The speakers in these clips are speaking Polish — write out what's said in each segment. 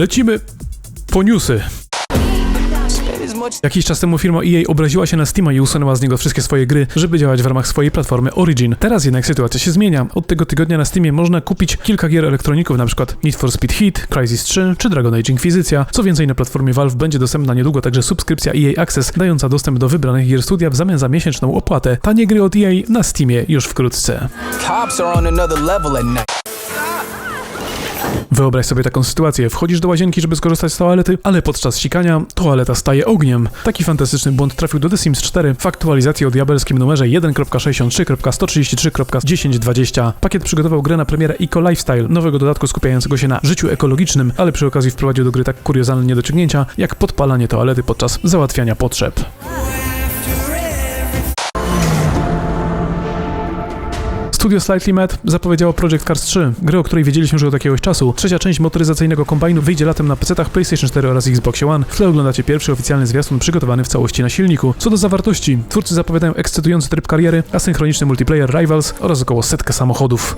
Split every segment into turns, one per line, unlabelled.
Lecimy po newsy. Jakiś czas temu firma EA obraziła się na Steama i usunęła z niego wszystkie swoje gry, żeby działać w ramach swojej platformy Origin. Teraz jednak sytuacja się zmienia. Od tego tygodnia na Steamie można kupić kilka gier elektroników, np. Need for Speed Heat, Crysis 3 czy Dragon Age Inquisicja. Co więcej, na platformie Valve będzie dostępna niedługo także subskrypcja EA Access, dająca dostęp do wybranych gier studia w zamian za miesięczną opłatę. Tanie gry od EA na Steamie już wkrótce.
Cops are on another level at night.
Wyobraź sobie taką sytuację. Wchodzisz do łazienki, żeby skorzystać z toalety, ale podczas sikania toaleta staje ogniem. Taki fantastyczny błąd trafił do The Sims 4 w aktualizacji o diabelskim numerze 1.63.133.1020. Pakiet przygotował grę na premierę Eco Lifestyle, nowego dodatku skupiającego się na życiu ekologicznym, ale przy okazji wprowadził do gry tak kuriozalne niedociągnięcia, jak podpalanie toalety podczas załatwiania potrzeb. Studio Slightly Mad zapowiedziało Project Cars 3, grę, o której wiedzieliśmy już od jakiegoś czasu. Trzecia część motoryzacyjnego kombajnu wyjdzie latem na PC-tach PlayStation 4 oraz Xbox One. W tle oglądacie pierwszy oficjalny zwiastun przygotowany w całości na silniku. Co do zawartości, twórcy zapowiadają ekscytujący tryb kariery, asynchroniczny multiplayer Rivals oraz około setkę samochodów.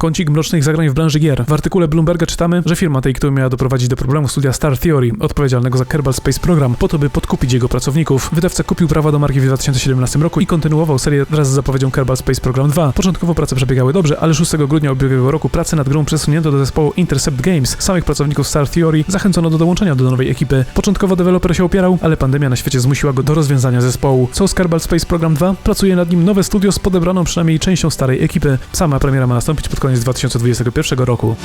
Kącik mrocznych zagrań w branży gier. W artykule Bloomberga czytamy, że firma Take-Two miała doprowadzić do problemu studia Star Theory, odpowiedzialnego za Kerbal Space Program, po to by podkupić jego pracowników. Wydawca kupił prawa do marki w 2017 roku i kontynuował serię wraz z zapowiedzią Kerbal Space Program 2. Początkowo prace przebiegały dobrze, ale 6 grudnia ubiegłego roku pracę nad grą przesunięto do zespołu Intercept Games. Samych pracowników Star Theory zachęcono do dołączenia do nowej ekipy. Początkowo deweloper się opierał, ale pandemia na świecie zmusiła go do rozwiązania zespołu. Co z Kerbal Space Program 2? Pracuje nad nim nowe studio z podebraną przynajmniej częścią starej ekipy. Sama premiera ma nastąpić pod koniec 2021 roku.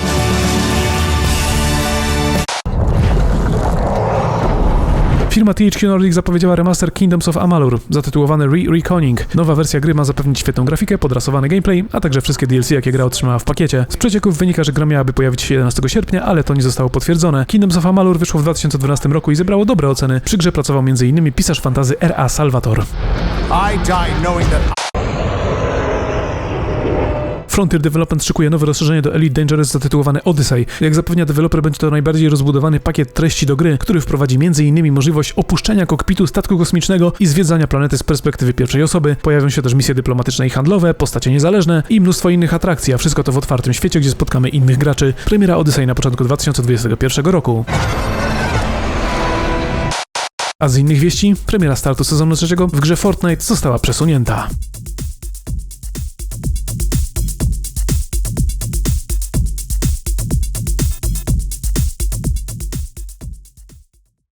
Firma THQ Nordic zapowiedziała remaster Kingdoms of Amalur, zatytułowany Re-Reconning. Nowa wersja gry ma zapewnić świetną grafikę, podrasowany gameplay, a także wszystkie DLC, jakie gra otrzymała w pakiecie. Z przecieków wynika, że gra miałaby pojawić się 11 sierpnia, ale to nie zostało potwierdzone. Kingdoms of Amalur wyszło w 2012 roku i zebrało dobre oceny. Przy grze pracował m.in. pisarz fantazy R.A. Salvator.
I die knowing that
Frontier Development szykuje nowe rozszerzenie do Elite Dangerous zatytułowane Odyssey. Jak zapewnia deweloper, będzie to najbardziej rozbudowany pakiet treści do gry, który wprowadzi m.in. możliwość opuszczenia kokpitu statku kosmicznego i zwiedzania planety z perspektywy pierwszej osoby. Pojawią się też misje dyplomatyczne i handlowe, postacie niezależne i mnóstwo innych atrakcji, a wszystko to w otwartym świecie, gdzie spotkamy innych graczy. Premiera Odyssey na początku 2021 roku. A z innych wieści, premiera startu sezonu trzeciego w grze Fortnite została przesunięta.